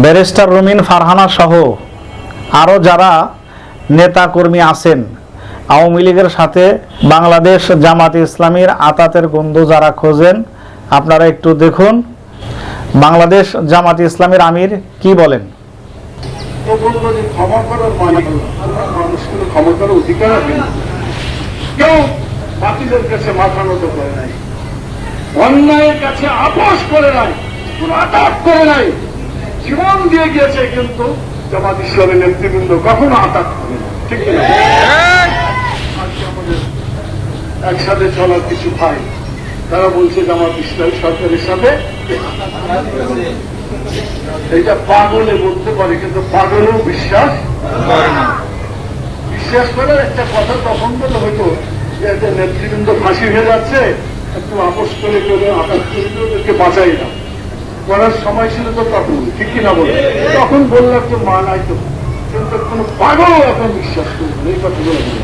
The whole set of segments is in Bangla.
ব্যারিস্টার রুমিন ফারহানা সহ আরও যারা নেতাকর্মী আছেন, আওয়ামী লীগের সাথে বাংলাদেশ জামাত ইসলামীর আতাতের গন্ধ যারা খোঁজেন, আপনারা একটু দেখুন, বাংলাদেশ জামাত ইসলামীর আমির কি বলেন? অন্যায়ের কাছে আপোষ করে নাই, কোন আঘাত করে নাই। জীবন দিয়ে গিয়েছে কিন্তু জামাত ইসলামের নেতৃবৃন্দ কখনো আঘাত করে না ঠিক না একসাথে চলার কিছু ভাই, তারা বলছে জামাত ইসলাম সরকারের সাথে এটা পাগলে বলতে পারে কিন্তু পাগলেও বিশ্বাস বিশ্বাস করার একটা কথা তখন বলে হয়তো যে একটা নেতৃবৃন্দ ফাঁসি হয়ে যাচ্ছে, একটু আপোষ করে করে আকাশ করে বাঁচাই না। করার সময় ছিল তো তখন, ঠিক কিনা বলে তখন বললে একটু মা নাই তো। কোনো পাগলও এখন বিশ্বাস করবে না, এই কথাগুলো বলে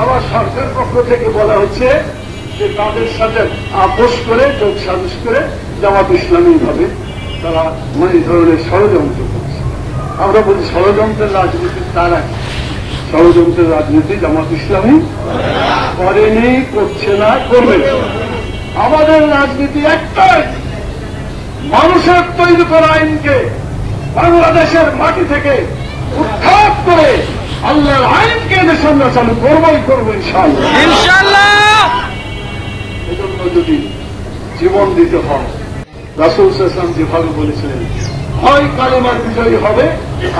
আবার সরকার পক্ষ থেকে বলা হচ্ছে যে তাদের সাথে আপোষ করে, যোগ সাজস করে জামাত ইসলামী ভাবে তারা মানে ধরনের ষড়যন্ত্র করছে। আমরা বলছি ষড়যন্ত্রের রাজনীতি তারা? ষড়যন্ত্রের রাজনীতি জামাত ইসলামী করেনি, করছে না, করবে। আমাদের রাজনীতি একটাই। মানুষের তৈরি করা আইনকে বাংলাদেশের মাটি থেকে উৎখাত করে আল্লাহর আইনকে দেশে আমরা চালু করবোই করব এজন্য যদি জীবন দিতে হয় রাসুল ইসলাম যেভাবে বলেছিলেন হয় কালেমার বিজয়ী হবে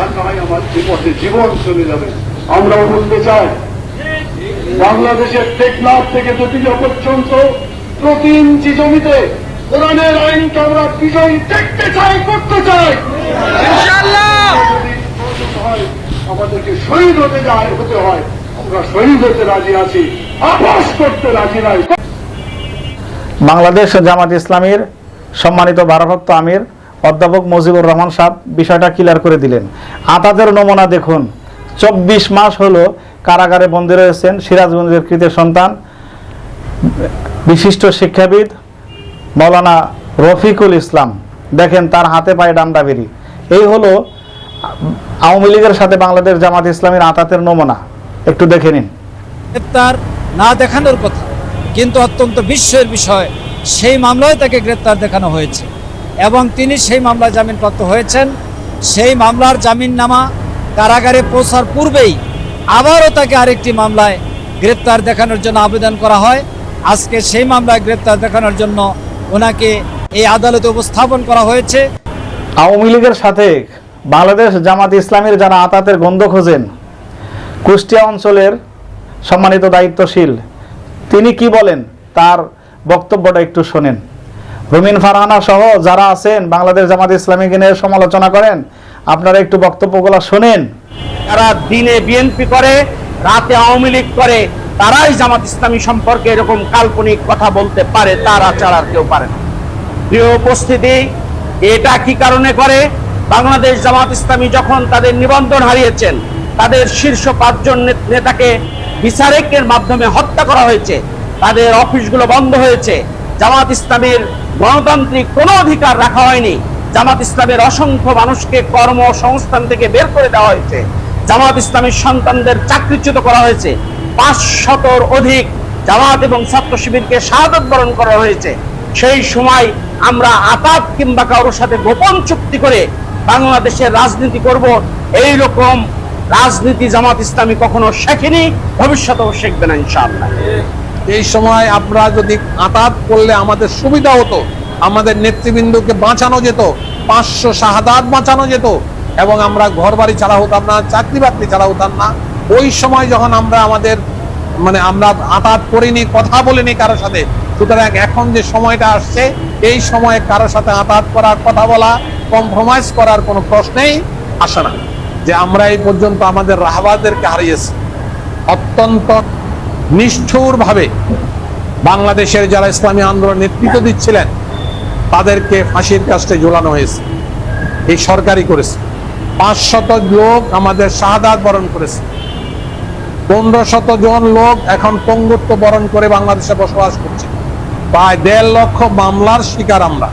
আর নয় আমার বিপথে জীবন চলে যাবে। আমরাও বলতে চাই বাংলাদেশের টেকনাফ থেকে দতিজা পর্যন্ত প্রতি ইঞ্চি জমিতে কোরআনের আইনকে আমরা বিজয়ী দেখতে চাই করতে চাই। আমাদেরকে শহীদ হতে যায় হতে হয়। আমরা শহীদ হতে রাজি আছি আপোষ করতে রাজি নাই। বাংলাদেশ জামাত ইসলামীর সম্মানিত ভারপ্রাপ্ত আমির অধ্যাপক মুজিবুর রহমান সাহেব বিষয়টা ক্লিয়ার করে দিলেন। আতাদের নমুনা দেখুন। চব্বিশ মাস হলো কারাগারে বন্দী রয়েছেন সিরাজগঞ্জের কৃতের সন্তান বিশিষ্ট শিক্ষাবিদ মৌলানা রফিকুল ইসলাম, দেখেন তার হাতে পায়ে ডান্ডা বেরি এই হলো আওয়ামী লীগের সাথে বাংলাদেশ জামাত ইসলামীর আতাতের নমুনা। একটু দেখে নিন। গ্রেপ্তার না দেখানোর কথা, কিন্তু অত্যন্ত বিস্ময়ের বিষয়, সেই মামলায় তাকে গ্রেপ্তার দেখানো হয়েছে। এবং তিনি সেই মামলায় জামিনপ্রাপ্ত হয়েছেন। সেই মামলার জামিননামা কারাগারে পৌঁছার পূর্বেই আবারও তাকে আরেকটি মামলায় গ্রেপ্তার দেখানোর জন্য আবেদন করা হয়। আজকে সেই মামলায় গ্রেপ্তার দেখানোর জন্য ওনাকে এই আদালতে উপস্থাপন করা হয়েছে। আওয়ামী লীগের সাথে বাংলাদেশ জামাত ইসলামীর যারা আতাতের গন্ধ খোঁজেন কুষ্টিয়া অঞ্চলের সম্মানিত দায়িত্বশীল তিনি কি বলেন তার বক্তব্যটা একটু শোনেন। রুমিন ফারহানা সহ যারা আছেন বাংলাদেশ জামাত ইসলামীকে নিয়ে সমালোচনা করেন আপনারা একটু বক্তব্যগুলো শোনেন। যারা দিনে বিএনপি করে রাতে আওয়ামী লীগ করে তারাই জামাত ইসলামী সম্পর্কে এরকম কাল্পনিক কথা বলতে পারে, তারা ছাড়া কেউ পারে না। প্রিয় উপস্থিতি, এটা কি কারণে করে? বাংলাদেশ জামাত ইসলামী যখন তাদের নিবন্ধন হারিয়েছেন, তাদের শীর্ষ পাঁচজন নেতাকে বিচারকের মাধ্যমে হত্যা করা হয়েছে, তাদের অফিসগুলো বন্ধ হয়েছে, জামাত ইসলামের গণতান্ত্রিক কোনো অধিকার রাখা হয়নি, জামাত ইসলামের অসংখ্য মানুষকে কর্মসংস্থান থেকে বের করে দেওয়া হয়েছে, জামাত ইসলামের সন্তানদের চাকরিচ্যুত করা হয়েছে পাঁচ শতর অধিক জামাত এবং ছাত্র শিবিরকে শাহাদত বরণ করা হয়েছে। সেই সময় আমরা আতাত কিংবা কারোর সাথে গোপন চুক্তি করে বাংলাদেশের রাজনীতি করব এই রকম রাজনীতি জামাত ইসলামী কখনো শেখেনি, ভবিষ্যতেও শিখবে না ইনশাআল্লাহ। এই সময় আমরা যদি আতাত করলে আমাদের সুবিধা হতো, আমাদের নেতৃবৃন্দকে বাঁচানো যেত, পাঁচশো শাহাদাত বাঁচানো যেত, এবং আমরা ঘর বাড়ি ছাড়া হতাম না চাকরি বাকরি ছাড়া হতাম না ওই সময় যখন আমরা আমাদের মানে আমরা আতাত করিনি, কথা বলিনি কারোর সাথে, সুতরাং এখন যে সময়টা আসছে, এই সময়ে কারোর সাথে আতাত করার কথা বলা কম্প্রোমাইজ করার কোনো প্রশ্নেই আসে না। যে আমরা এই পর্যন্ত আমাদের রাহবারদেরকে হারিয়েছি। অত্যন্ত নিষ্ঠুরভাবে বাংলাদেশের যারা ইসলামী আন্দোলন নেতৃত্ব দিচ্ছিলেন, তাদেরকে ফাঁসির কাস্টে ঝোলানো হয়েছে। এই সরকারই করেছে। পাঁচ শত লোক আমাদের শাহাদাত বরণ করেছে। পনেরো শত জন লোক এখন পঙ্গুত্ব বরণ করে বাংলাদেশে বসবাস করছে। প্রায় দেড় লক্ষ মামলার শিকার আমরা।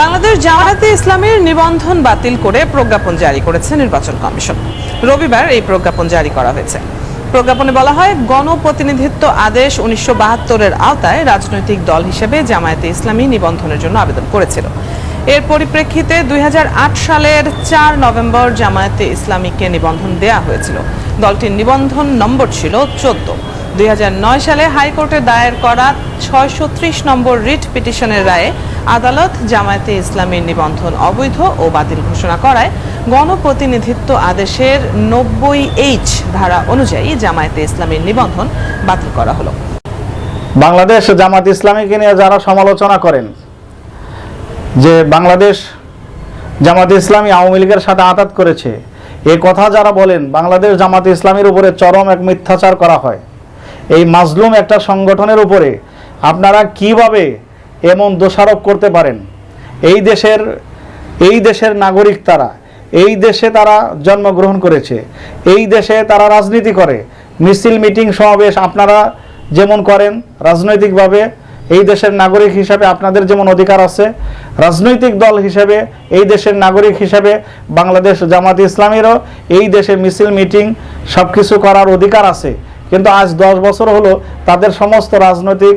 বাংলাদেশ জামায়াতে ইসলামের নিবন্ধন বাতিল করে প্রজ্ঞাপন জারি করেছে নির্বাচন কমিশন। রবিবার এই প্রজ্ঞাপন জারি করা হয়েছে। প্রজ্ঞাপনে বলা হয়, গণপ্রতিনিধিত্ব আদেশ উনিশশো বাহাত্তরের আওতায় রাজনৈতিক দল হিসেবে জামায়াতে ইসলামী নিবন্ধনের জন্য আবেদন করেছিল। এর পরিপ্রেক্ষিতে দুই হাজার আট সালের চার নভেম্বর জামায়াতে ইসলামীকে নিবন্ধন দেয়া হয়েছিল। দলটির নিবন্ধন নম্বর ছিল চোদ্দ। দুই সালে হাইকোর্টে দায়ের করা ছয়শো ত্রিশ নম্বর রিট পিটিশনের রায়ে আদালত জামায়াতে ইসলামীর নিবন্ধন অবৈধ ও বাতিল ঘোষণা করায় গণপ্রতিনিধিত্ব আদেশের নব্বই এইচ ধারা অনুযায়ী জামায়াতে ইসলামীর নিবন্ধন বাতিল করা হলো। বাংলাদেশ জামাত ইসলামীকে নিয়ে যারা সমালোচনা করেন যে বাংলাদেশ জামাত ইসলামী আওয়ামী লীগের সাথে আঘাত করেছে। এ কথা যারা বলেন, বাংলাদেশ জামাত ইসলামীর উপরে চরম এক মিথ্যাচার করা হয়। এই মাজলুম একটা সংগঠনের উপরে আপনারা কীভাবে এমন দোষারোপ করতে পারেন? এই দেশের এই দেশের নাগরিক তারা, এই দেশে তারা জন্মগ্রহণ করেছে, এই দেশে তারা রাজনীতি করে। মিছিল, মিটিং, সমাবেশ আপনারা যেমন করেন, রাজনৈতিকভাবে এই দেশের নাগরিক হিসাবে আপনাদের যেমন অধিকার আছে, রাজনৈতিক দল হিসেবে এই দেশের নাগরিক হিসাবে বাংলাদেশ জামাত ইসলামেরও এই দেশে মিছিল, মিটিং সব কিছু করার অধিকার আছে। কিন্তু আজ দশ বছর হলো তাদের সমস্ত রাজনৈতিক,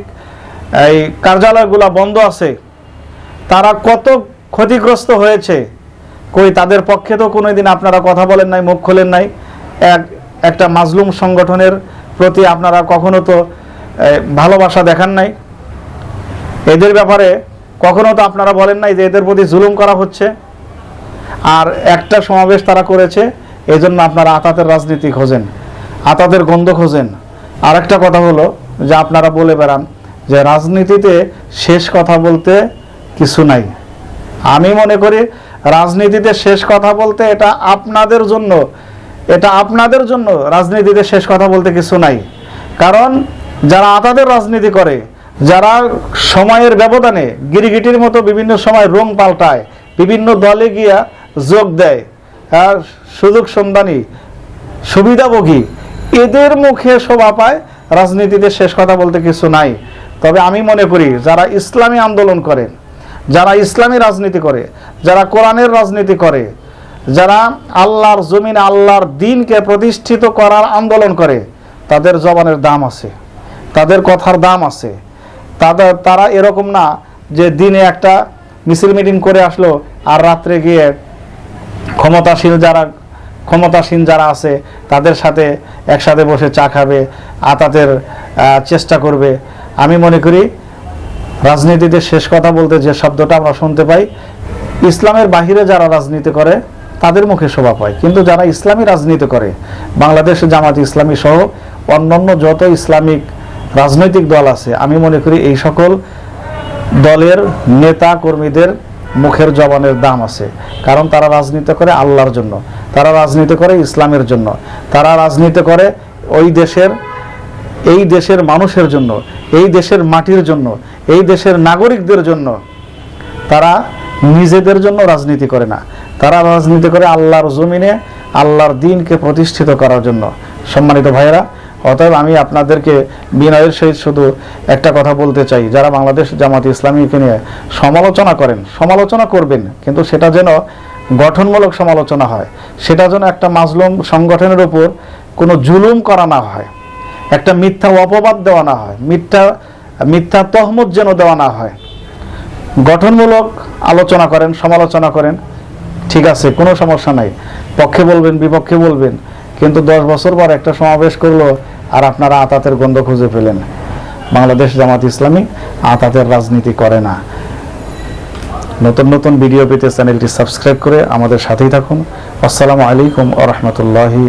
এই কার্যালয়গুলো বন্ধ আছে। তারা কত ক্ষতিগ্রস্ত হয়েছে? কই, তাদের পক্ষে তো কোনো দিন আপনারা কথা বলেন নাই, মুখ খোলেন নাই। এক, একটা মাজলুম সংগঠনের প্রতি আপনারা কখনো তো ভালোবাসা দেখান নাই। এদের ব্যাপারে কখনো তো আপনারা বলেন নাই যে এদের প্রতি জুলুম করা হচ্ছে। আর একটা সমাবেশ তারা করেছে এই জন্য আপনারা আতাতের রাজনীতি খোঁজেন, আতাতের গন্ধ খোঁজেন। আর একটা কথা হলো যে আপনারা বলে বেড়ান যে রাজনীতিতে শেষ কথা বলতে কিছু নাই। আমি মনে করি রাজনীতিতে শেষ কথা বলতে এটা আপনাদের জন্য, এটা আপনাদের জন্য রাজনীতিতে শেষ কথা বলতে কিছু নাই। কারণ যারা আতাদের রাজনীতি করে যারা সময়ের ব্যবধানে গিরিগিটির মতো বিভিন্ন সময় রং পাল্টায়, বিভিন্ন দলে গিয়া যোগ দেয়, আর সুযোগ সন্ধানী, সুবিধাভোগী, এদের মুখে শোভা পায়, রাজনীতিতে শেষ কথা বলতে কিছু নাই। তবে আমি মনে করি, যারা ইসলামী আন্দোলন করেন যারা ইসলামী রাজনীতি করে, যারা কোরআনের রাজনীতি করে, যারা আল্লাহর জমিন আল্লাহর দিনকে প্রতিষ্ঠিত করার আন্দোলন করে, তাদের জবানের দাম আছে, তাদের কথার দাম আছে। তাদের তারা এরকম না যে দিনে একটা মিছিল মিটিং করে আসলো আর রাত্রে গিয়ে ক্ষমতাশীল যারা, ক্ষমতাসীন যারা আছে, তাদের সাথে একসাথে বসে চা খাবে, আতাতের চেষ্টা করবে। আমি মনে করি রাজনীতিতে শেষ কথা বলতে যে শব্দটা আমরা শুনতে পাই, ইসলামের বাহিরে যারা রাজনীতি করে, তাদের মুখে শোভা পায়। কিন্তু যারা ইসলামী রাজনীতি করে, বাংলাদেশ জামাত ইসলামী সহ অন্যান্য যত ইসলামিক রাজনৈতিক দল আছে, আমি মনে করি এই সকল দলের নেতা কর্মীদের মুখের জবানের দাম আছে। কারণ তারা রাজনীতি করে আল্লাহর জন্য, তারা রাজনীতি করে ইসলামের জন্য, তারা রাজনীতি করে ওই দেশের, এই দেশের মানুষের জন্য, এই দেশের মাটির জন্য, এই দেশের নাগরিকদের জন্য তারা নিজেদের জন্য রাজনীতি করে না। তারা রাজনীতি করে আল্লাহর জমিনে, আল্লাহর দিনকে প্রতিষ্ঠিত করার জন্য। সম্মানিত ভাইয়েরা অতএব আমি আপনাদেরকে বিনয়ের সহিত শুধু একটা কথা বলতে চাই। যারা বাংলাদেশ জামাত ইসলামীকে নিয়ে সমালোচনা করেন, সমালোচনা করবেন, কিন্তু সেটা যেন গঠনমূলক সমালোচনা হয়। সেটা যেন একটা মাজলুম সংগঠনের উপর কোনো জুলুম করা না হয়, একটা মিথ্যা অপবাদ দেওয়া না হয়, মিথ্যা মিথ্যা তহমত যেন দেওয়া না হয়। গঠনমূলক আলোচনা করেন, সমালোচনা করেন, ঠিক আছে, কোনো সমস্যা নাই। পক্ষে বলবেন, বিপক্ষে বলবেন কিন্তু দশ বছর পর একটা সমাবেশ করল আর আপনারা আতাতের গন্ধ খুঁজে পেলেন। বাংলাদেশ জামাত ইসলামী আতাতের রাজনীতি করে না। নতুন নতুন ভিডিও পেতে চ্যানেলটি সাবস্ক্রাইব করে আমাদের সাথেই থাকুন। আসসালামু আলাইকুম আ রহমতুল্লাহি